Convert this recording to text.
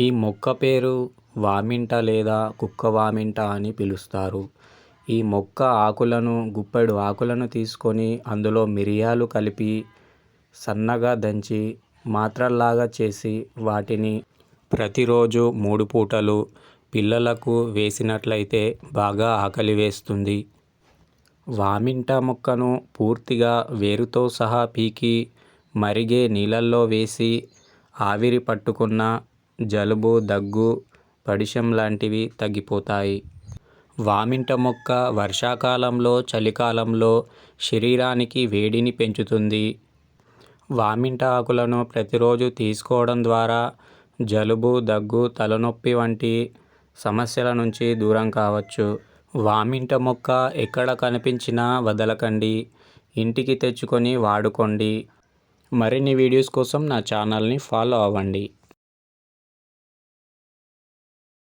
ఈ మొక్క పేరు వామింట లేదా కుక్క వామింట అని పిలుస్తారు. ఈ మొక్క ఆకులను గుప్పెడు ఆకులను తీసుకొని అందులో మిరియాలు కలిపి సన్నగా దంచి మాత్రల్లాగా చేసి వాటిని ప్రతిరోజు మూడు పూటలు పిల్లలకు వేసినట్లయితే బాగా ఆకలి వేస్తుంది. వామింట మొక్కను పూర్తిగా వేరుతో సహా పీకి మరిగే నీళ్ళల్లో వేసి ఆవిరి పట్టుకున్న జలుబు దగ్గు పడిశం లాంటివి తగ్గిపోతాయి. వామింట మొక్క వర్షాకాలంలో చలికాలంలో శరీరానికి వేడిని పెంచుతుంది. వామింట ఆకులను ప్రతిరోజు తీసుకోవడం ద్వారా జలుబు దగ్గు తలనొప్పి వంటి సమస్యల నుంచి దూరం కావచ్చు. వామింట మొక్క ఎక్కడ కనిపించినా వదలకండి. ఇంటికి తెచ్చుకొని వాడుకోండి. మరిన్ని వీడియోస్ కోసం నా ఛానల్ని ఫాలో అవ్వండి.